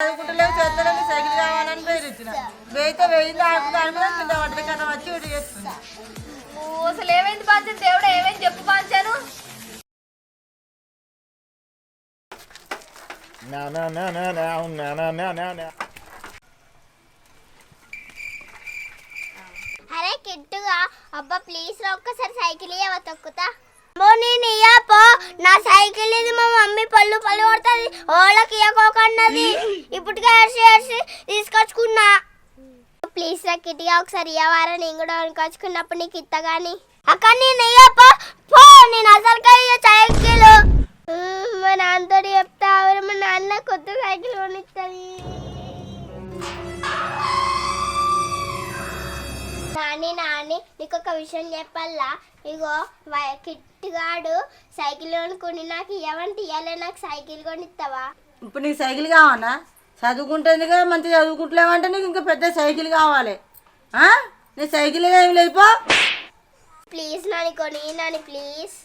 చదువుకుంటలేవు చేస్తాడని సైకిల్ కావాలని వేయితే వేయింది మీద కింద కట్ట వచ్చి అసలు పంచాను దేవుడు ఏమైంది చెప్పు పంచాను అరే కిట్టుగా. అబ్బా ప్లీజ్ ఒక్కసారి సైకిల్ ఇవ్వ తొక్కుతా? పో నేను నా సైకిల్ ఇది మా మమ్మీ పళ్ళు పళ్ళు కొడుతుంది. ఓళ్ళకి ఇవ్వకోకన్నది ఇప్పటికే ఏడ్చి ఏడ్చి తీసుకొచ్చుకున్నా. ప్లీజ్ రా కిటిగా ఒకసారి ఇవ్వారా నేను కూడా కొనుకొచ్చుకున్నప్పుడు నీకు ఇత్త కానీ అక్క నేను ఇయ్యపో పో నేను అసలు సైకిల్. మా నాన్నతో చెప్తా మా నాన్న కొత్త సైకిల్ కొనిస్తుంది నాని నాని నీకు ఒక విషయం చెప్పాలా? ఇగో కిట్టుగాడు సైకిల్ కొనుక్కొని నాకు ఇవ్వమంటే ఇవ్వలే నాకు సైకిల్ కొనిస్తావా ఇప్పుడు నీకు సైకిల్ కావాలా చదువుకుంటుంది కదా మంచిగా చదువుకుంటలేమంటే నీకు ఇంకా పెద్ద సైకిల్ కావాలి? నీ సైకిల్ ఏమి లేదు పో. ప్లీజ్ నాని కొని నాని ప్లీజ్.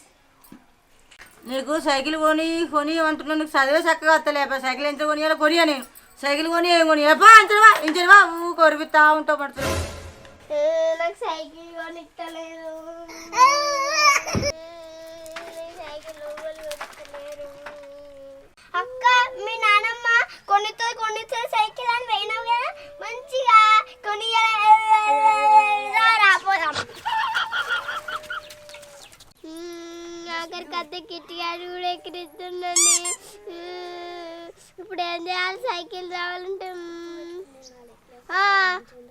నీకు సైకిల్ కొని కొని అంటున్నా నీకు చదివే చక్కగా వస్తలేపా సైకిల్ ఎంత కొనియాలో కొనియా నేను. సైకిల్ కొని ఏం కొనియాపా ఇంచడవా ఇంచడవా ఊ కొరిపిస్తా ఉంటావు పడుతుంది ఆ, నాకు సైకిల్ కొనిస్తలేరు అక్క మీ నానమ్మ కొనితో కొనితో సైకిల్ అని పోయినాం కదా మంచిగా కొని రాపోదాం ఆఖరికి అద్దె కిట్టిగాడు కూడా ఎక్కిరిస్తుందండి. ఇప్పుడు ఏం చేయాలి? సైకిల్ రావాలంటే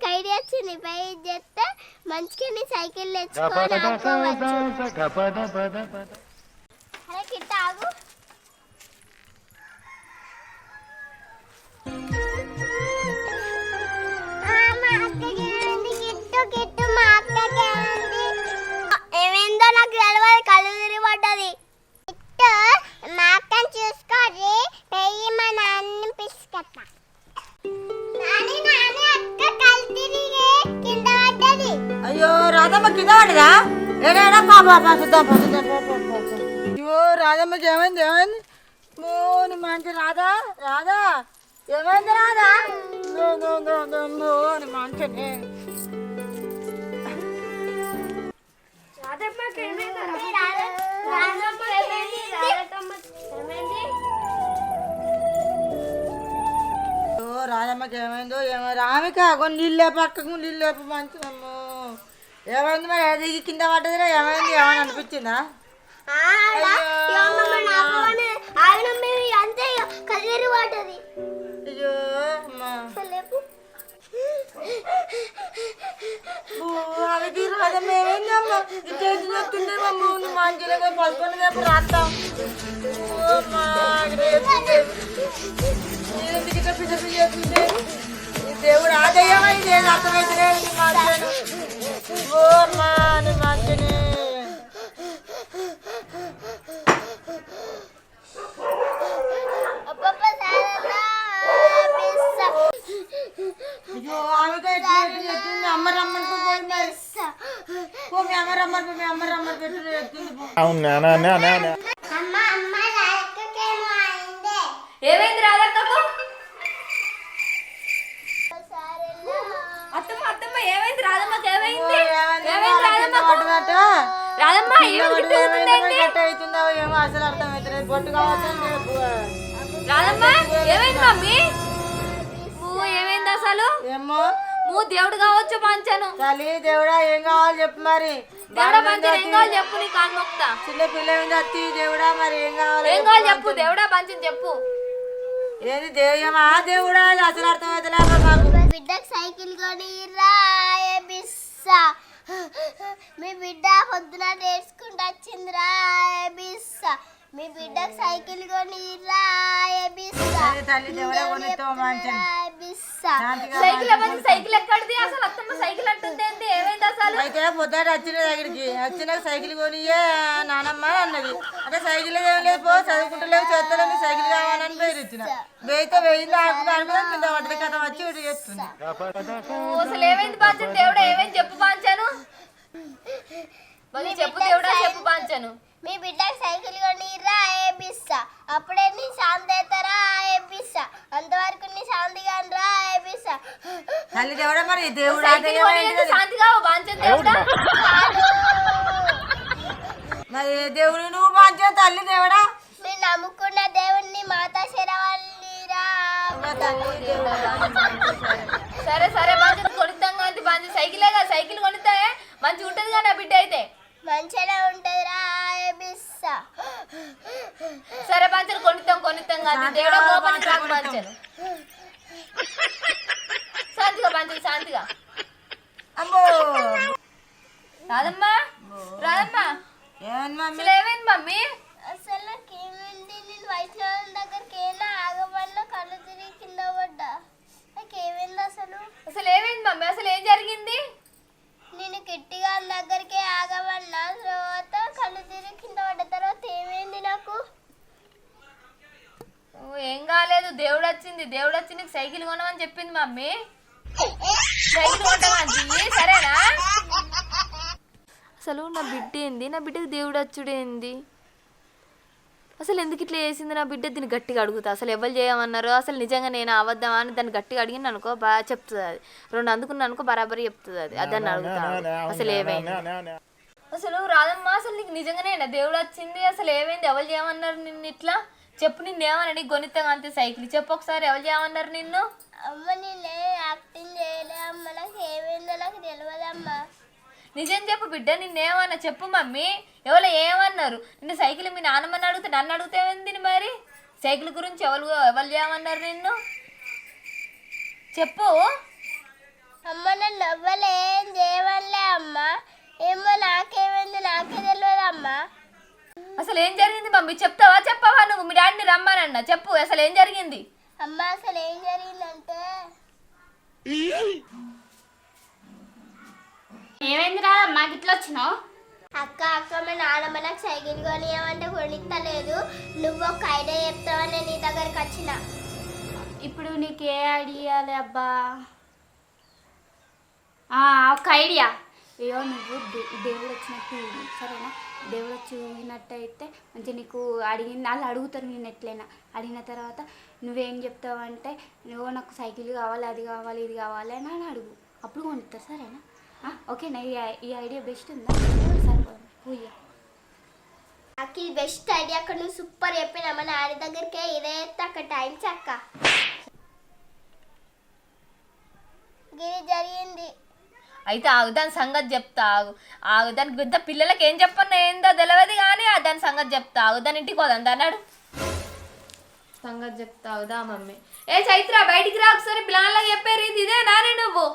కైడి వచ్చి నీ పై చేస్తే మంచిగా నీ సైకిల్ తెచ్చుకొని రాధమ్మకి ఇదాడరా ఏడేడా పాపా చూద్దాం ఇవో రాధమ్మకి ఏమైంది ఏమైంది? మంచి రాధా రాధా. ఏమైంది రాధా? మూని మంచిని రాధమ్మకి ఏమైందో? ఏమో రామిక కొన్ని నీళ్ళు లేపు అక్కకు నీళ్ళు లేపు మంచిదమ్మో. ఏమైంది మరి దిగి కింద పడ్డదిరా? ఏమైంది? ఏమైనా అనిపించిందా? అయ్యో. అమ్మా అవి తీరు కదా మేమేందమ్మా చేతి చెప్తుంటే మా ముందు మంచిగా పసుకొని రేపు రాస్తాం. పిచ్చి దేవుడు ఆదయ్యమా? ఇది ఏది Vurma Numantin'i. అవును నానా నానా ఏమైంది మమ్మీ? నువ్వు ఏమైంది అసలు? ఏమో నువ్వు దేవుడు కావచ్చు పంచాను తల్లి దేవుడా ఏం కావాలి చెప్పు మరి? దేవుడా పంచాను ఏం కావాలి చెప్పు నీ కాలు మొక్తా చిన్న పిల్ల మీద అత్తి దేవుడా మరి ఏం కావాలి ఏం కావాలి చెప్పు దేవుడా పంచని చెప్పు. ఏది దేవమా? దేవుడా ఇది అసలు అర్థమవుతలేదు మాకు. బిడ్డకు సైకిల్ కొని రాయే బిస్సా. మీ బిడ్డ పొద్దున నేర్చుకుంటూ వచ్చిందిరా ఏ బిస్సా. మీ బిడ్డకు సైకిల్ కొని సైకిల్ ఎక్కడిది? అసలు అత్తమ్మ సైకిల్ అంటుంది ఏమైంది అసలు? అయితే వచ్చిన దగ్గరికి వచ్చిన సైకిల్ కొనియే నానమ్మ అన్నది. అంటే సైకిల్ ఏం లేదు పో చదువుకుంటలేవు సైకిల్ కావాలని బెదిరించిన బెయితే పోయింది దాని మీద కింద కథ వచ్చి ఇటు చేస్తుంది. అసలు ఏమైంది బాంచను? దేవుడు ఏమైంది? చెప్పు పాంచాను చెప్పు దేవుడా చెప్పు పాంచాను తల్లి దేవుడా. మరి ఏ దేవుడు నువ్వు మంచిగా తల్లి దేవుడా? మీరు నమ్ముకున్న దేవుణ్ణి మాతా శరవల్లిరా. సరే సరే పంచను కొనిద్దాం కానీ పంచ సైకిలే కదా సైకిల్ కొనిద్దా మంచిగా ఉంటది నా బిడ్డ అయితే. మంచిగా ఉంటుందిరా ఏపిస్తా సరే పంచను కొనిద్దాం కొనిద్దాం కానీ దేవుడా కోపానికి రాకు పంచను శాంతిగా అమ్మో రాదమ్మా రాదమ్మా అసలు ఏమైంది మమ్మీ అసలు నాకేమైంది నేను దగ్గరికి కళ్ళు తిరిగి కింద పడ్డా నాకేమైంది అసలు అసలు ఏమైంది మమ్మీ అసలు ఏం జరిగింది నేను కిట్టిగా దగ్గరికి ఆగమన్నా తర్వాత కళ్ళు తిరిగి కింద పడ్డ తర్వాత ఏమైంది నాకు ఓ, ఏం కాలేదు దేవుడు వచ్చింది దేవుడు వచ్చి నీకు సైకిల్ కొనమని చెప్పింది మమ్మీ సైకిల్ కొట్టమని సరేనా అసలు నా బిడ్డ ఏంది? నా బిడ్డకి దేవుడు వచ్చుడు ఏంది? అసలు ఎందుకు ఇట్లా చేసింది నా బిడ్డ? దీన్ని గట్టిగా అడుగుతా. అసలు ఎవరు చేయమన్నారు? అసలు నిజంగా నేను అవద్దామా అని దాన్ని గట్టిగా అడిగింది అనుకో బాగా చెప్తుంది అది. రెండు అందుకున్నా అనుకో బరాబరి చెప్తుంది అది. అదని అడుగుతా. అసలు ఏమైంది? అసలు రాదమ్మ అసలు నీకు నిజంగానే దేవుడు వచ్చింది అసలు ఏమైంది? ఎవరు చేయమన్నారు నిన్ను ఇట్లా? చెప్పు నిన్ను ఏమన్నా గొనితంగా అంతే సైకిల్. చెప్పు ఒకసారి ఎవరు చేయమన్నారు నిన్ను? అమ్మ నిజం చెప్పు బిడ్డ నిన్నేమన్నా చెప్పు మమ్మీ. ఎవరు ఏమన్నారు? నిన్ను సైకిల్ మీ నాన్నమ్మని అడిగితే నన్ను అడిగితే ఏంది మరి? సైకిల్ గురించి ఎవరు ఎవరు చేయమన్నారు నిన్ను? చెప్పు. అమ్మ నన్ను ఎవ్వరు ఏం చేయవలే అమ్మ. ఏమో నాకేమైంది నాకే తెలియదమ్మా అసలు ఏం జరిగింది మమ్మీ? చెప్తావా చెప్పవా నువ్వు? మీ డాడీని రమ్మానన్న. చెప్పు అసలు ఏం జరిగింది? అమ్మ అసలు ఏం జరిగిందంటే? ఏమైందిరా? మాకు ఇట్లా వచ్చినావు? అక్క అక్క మా నాన్నమ్మ నాకు సైకిల్ కొనియమంటే కొనిస్తలేదు నువ్వు ఒక ఐడియా చెప్తావని నేను నీ దగ్గరికి వచ్చిన. ఇప్పుడు నీకు ఏ ఐడియా అబ్బా? ఒక ఐడియా. అయ్యో నువ్వు దేవుడు వచ్చినట్టు సరేనా? దేవుడు వచ్చి ఊగినట్టయితే మంచిగా నీకు అడిగింది వాళ్ళు అడుగుతారు నేను ఎట్లయినా. అడిగిన తర్వాత నువ్వేం చెప్తావు అంటే నువ్వు నాకు సైకిల్ కావాలి అది కావాలి ఇది కావాలి అని అడుగు. అప్పుడు కొనిస్తారు సరేనా? ఆ, ఓకేనా ఈ ఐడియా బెస్ట్ ఉందా? సరిపోదు పూయ నాకు ఇది బెస్ట్ ఐడియా అక్కడ నువ్వు సూపర్ చెప్పిన మా నాన్న దగ్గరికి ఇదే అక్కడ టైం చక్క ఇది జరిగింది. అయితే ఆగు దాని సంగతి చెప్తా ఆగు. ఆగు దానికి పెద్ద పిల్లలకి ఏం చెప్పన్నా ఏందో తెలియదు కానీ ఆ దాని సంగతి చెప్తా ఆగు. దాని ఇంటికి పోదాం అన్నాడు సంగతి చెప్తా ఆగుదా మమ్మీ. ఏ చైత్ర బయటికి రా ఒకసారి ప్లాన్లో చెప్పారు ఇది ఇదే నానే నువ్వు?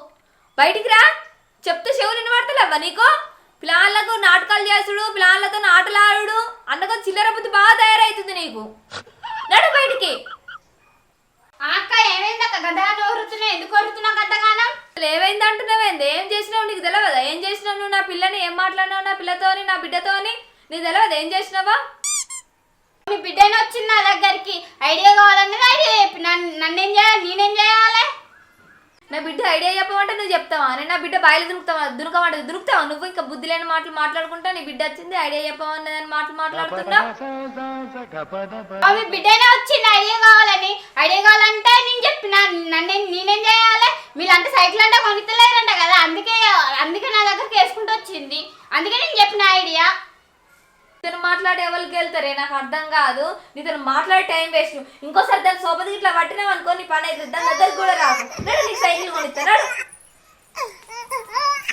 బయటికి రా. చెప్తే చెవులు వినబడతలేవా నీకు? ప్లాన్లకు నాటకాలు చేసుడు ప్లాన్లతో ఆటలు ఆడుడు అందుకో చిల్లర బుద్ధి బాగా తయారవుతుంది నీకు. నడు బయటికి. అక్క ఏమైంది అక్క? గడ్డగా వరుతున్నావు ఎందుకు వరుతున్నావు గడ్డగానం అసలు ఏమైంది అంటున్నావేంది? ఏం చేసినావు నీకు తెలియదా ఏం చేసినావు నువ్వు నా పిల్లని? ఏం మాట్లాడినావు నా పిల్లతోని నా బిడ్డతోని? నీకు తెలియదు ఏం చేసినావా? మీ బిడ్డనే వచ్చింది నా దగ్గరికి. ఐడియా కావాలన్నది ఐడియా చెప్పి. నన్ను నన్నేం చేయాలి? నేనేం చేయాలి? చెప్పమంటే నువ్వు చెప్తావా? నేను నా బిడ్డ బాయిలు దురుకుతావా దురుకమంటే దురుకుతావా నువ్వు ఇంకా బుద్ధి లేని మాటలు మాట్లాడుకుంటా నీ బిడ్డ వచ్చింది ఐడియా చెప్పమన్నదని మాటలు మాట్లాడుతున్నా మీ బిడ్డనే వచ్చింది ఐడియా కావాలని ఐడియా కావాలంటే నేను చెప్పిన నన్ను నేనేం చేయాలి? మీరంటే సైకిల్ అంటే కొనితలేరంట కదా అందుకే అందుకే నా దగ్గరికి వేసుకుంటూ వచ్చింది. అందుకే నేను చెప్పిన ఐడియా. ఇతను మాట్లాడే ఎవరికి వెళ్తారే? నాకు అర్థం కాదు. నీతో మాట్లాడే టైం వేస్ట్. ఇంకోసారి దాని సోపతికి ఇట్లా పట్టినావు అనుకో నీ పని అవుతుంది దాని దగ్గరికి కూడా నడు నీకు సైకిల్ కొనిస్తా నడు.